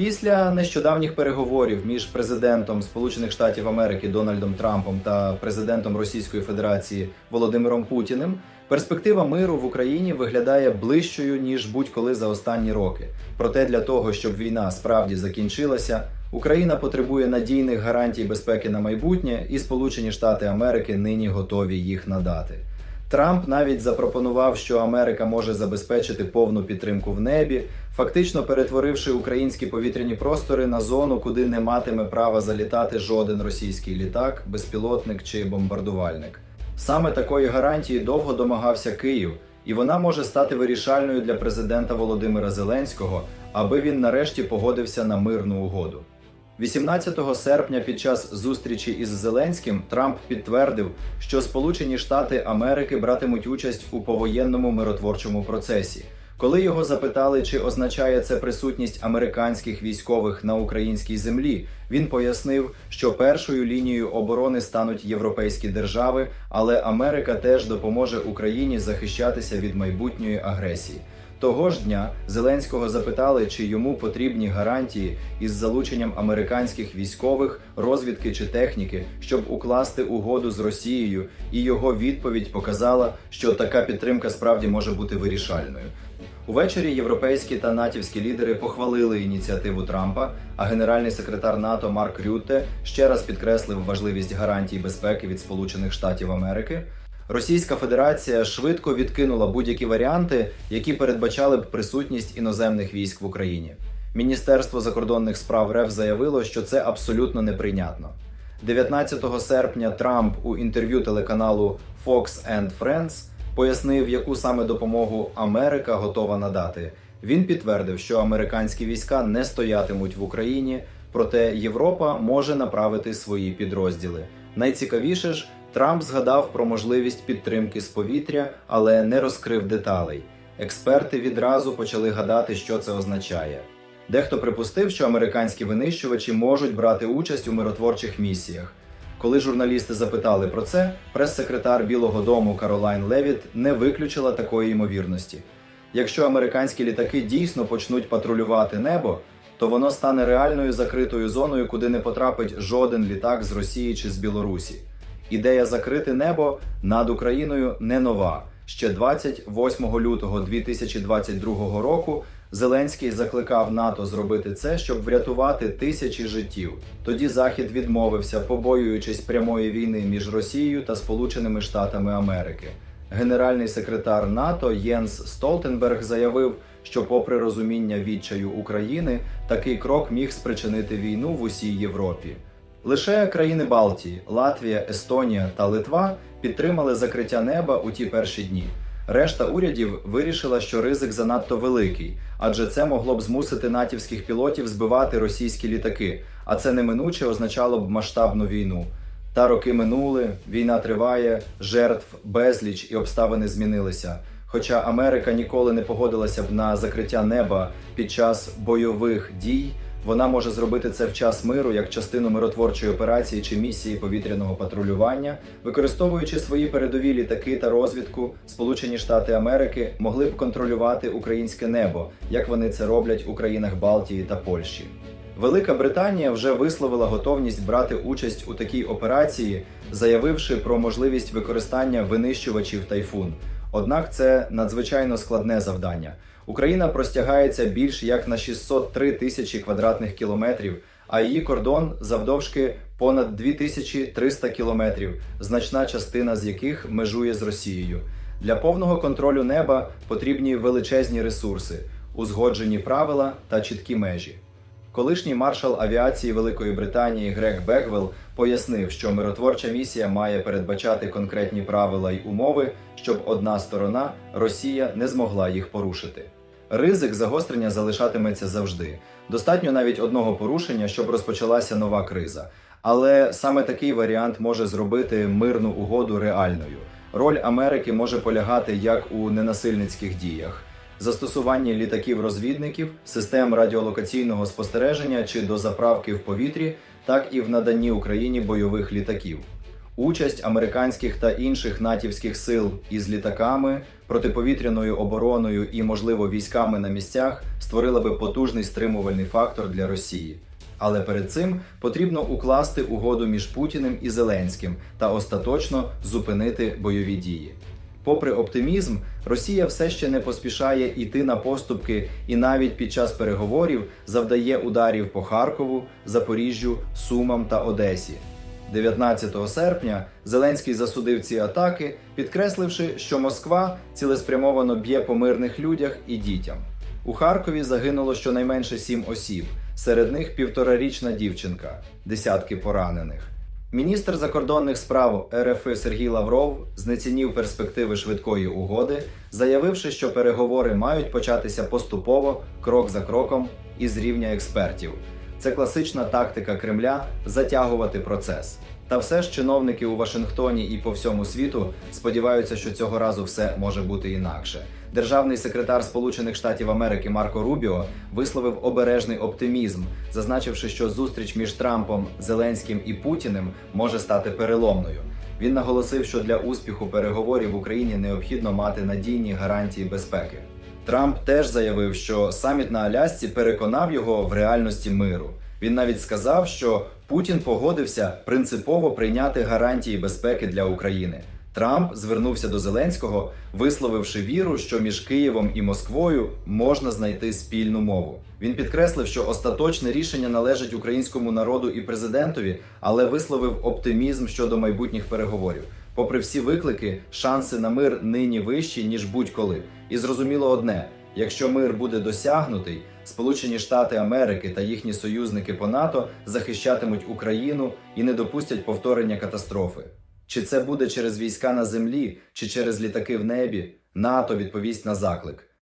Після нещодавніх переговорів між президентом Сполучених Штатів Америки Дональдом Трампом та президентом Російської Федерації Володимиром Путіним перспектива миру в Україні виглядає ближчою ніж будь-коли за останні роки. Проте для того, щоб війна справді закінчилася, Україна потребує надійних гарантій безпеки на майбутнє, і Сполучені Штати Америки нині готові їх надати. Трамп навіть запропонував, що Америка може забезпечити повну підтримку в небі, фактично перетворивши українські повітряні простори на зону, куди не матиме права залітати жоден російський літак, безпілотник чи бомбардувальник. Саме такої гарантії довго домагався Київ, і вона може стати вирішальною для президента Володимира Зеленського, аби він нарешті погодився на мирну угоду. 18 серпня під час зустрічі із Зеленським Трамп підтвердив, що Сполучені Штати Америки братимуть участь у повоєнному миротворчому процесі. Коли його запитали, чи означає це присутність американських військових на українській землі, він пояснив, що першою лінією оборони стануть європейські держави, але Америка теж допоможе Україні захищатися від майбутньої агресії. Того ж дня Зеленського запитали, чи йому потрібні гарантії із залученням американських військових, розвідки чи техніки, щоб укласти угоду з Росією, і його відповідь показала, що така підтримка справді може бути вирішальною. Увечері європейські та натівські лідери похвалили ініціативу Трампа, а генеральний секретар НАТО Марк Рютте ще раз підкреслив важливість гарантій безпеки від Сполучених Штатів Америки. Російська Федерація швидко відкинула будь-які варіанти, які передбачали б присутність іноземних військ в Україні. Міністерство закордонних справ РФ заявило, що це абсолютно неприйнятно. 19 серпня Трамп у інтерв'ю телеканалу Fox and Friends пояснив, яку саме допомогу Америка готова надати. Він підтвердив, що американські війська не стоятимуть в Україні, проте Європа може направити свої підрозділи. Найцікавіше ж, Трамп згадав про можливість підтримки з повітря, але не розкрив деталей. Експерти відразу почали гадати, що це означає. Дехто припустив, що американські винищувачі можуть брати участь у миротворчих місіях. Коли журналісти запитали про це, прес-секретар Білого Дому Каролайн Левіт не виключила такої ймовірності. Якщо американські літаки дійсно почнуть патрулювати небо, то воно стане реальною закритою зоною, куди не потрапить жоден літак з Росії чи з Білорусі. Ідея закрити небо над Україною не нова. Ще 28 лютого 2022 року Зеленський закликав НАТО зробити це, щоб врятувати тисячі життів. Тоді Захід відмовився, побоюючись прямої війни між Росією та Сполученими Штатами Америки. Генеральний секретар НАТО Єнс Столтенберг заявив, що, попри розуміння відчаю України, такий крок міг спричинити війну в усій Європі. Лише країни Балтії, Латвія, Естонія та Литва підтримали закриття неба у ті перші дні. Решта урядів вирішила, що ризик занадто великий, адже це могло б змусити натівських пілотів збивати російські літаки, а це неминуче означало б масштабну війну. Та роки минули, війна триває, жертв безліч і обставини змінилися. Хоча Америка ніколи не погодилася б на закриття неба під час бойових дій, вона може зробити це в час миру як частину миротворчої операції чи місії повітряного патрулювання, використовуючи свої передові літаки та розвідку, Сполучені Штати Америки могли б контролювати українське небо, як вони це роблять у країнах Балтії та Польщі. Велика Британія вже висловила готовність брати участь у такій операції, заявивши про можливість використання винищувачів тайфун. Однак це надзвичайно складне завдання. Україна простягається більш як на 603 тисячі квадратних кілометрів, а її кордон завдовжки понад 2300 кілометрів, значна частина з яких межує з Росією. Для повного контролю неба потрібні величезні ресурси, узгоджені правила та чіткі межі. Колишній маршал авіації Великої Британії Грег Бегвелл пояснив, що миротворча місія має передбачати конкретні правила й умови, щоб одна сторона Росія не змогла їх порушити. Ризик загострення залишатиметься завжди. Достатньо навіть одного порушення, щоб розпочалася нова криза. Але саме такий варіант може зробити мирну угоду реальною. Роль Америки може полягати як у ненасильницьких діях застосуванні літаків-розвідників, систем радіолокаційного спостереження чи до заправки в повітрі, так і в наданні Україні бойових літаків. Участь американських та інших натівських сил із літаками, протиповітряною обороною і, можливо, військами на місцях створила би потужний стримувальний фактор для Росії. Але перед цим потрібно укласти угоду між Путіним і Зеленським та остаточно зупинити бойові дії. Попри оптимізм, Росія все ще не поспішає йти на поступки і навіть під час переговорів завдає ударів по Харкову, Запоріжжю, Сумам та Одесі. 19 серпня Зеленський засудив ці атаки, підкресливши, що Москва цілеспрямовано б'є по мирних людях і дітям. У Харкові загинуло щонайменше сім осіб, серед них півторарічна дівчинка, десятки поранених. Міністр закордонних справ РФ Сергій Лавров знецінів перспективи швидкої угоди, заявивши, що переговори мають початися поступово, крок за кроком, із рівня експертів. Це класична тактика Кремля затягувати процес. Та все ж чиновники у Вашингтоні і по всьому світу сподіваються, що цього разу все може бути інакше. Державний секретар Сполучених Штатів Америки Марко Рубіо висловив обережний оптимізм, зазначивши, що зустріч між Трампом, Зеленським і Путіним може стати переломною. Він наголосив, що для успіху переговорів в Україні необхідно мати надійні гарантії безпеки. Трамп теж заявив, що саміт на Алясці переконав його в реальності миру. Він навіть сказав, що Путін погодився принципово прийняти гарантії безпеки для України. Трамп звернувся до Зеленського, висловивши віру, що між Києвом і Москвою можна знайти спільну мову. Він підкреслив, що остаточне рішення належить українському народу і президентові, але висловив оптимізм щодо майбутніх переговорів. Попри всі виклики, шанси на мир нині вищі ніж будь-коли. І зрозуміло одне: якщо мир буде досягнутий, Сполучені Штати Америки та їхні союзники по НАТО захищатимуть Україну і не допустять повторення катастрофи. Чи це буде через війська на землі, чи через літаки в небі, НАТО відповість на заклик.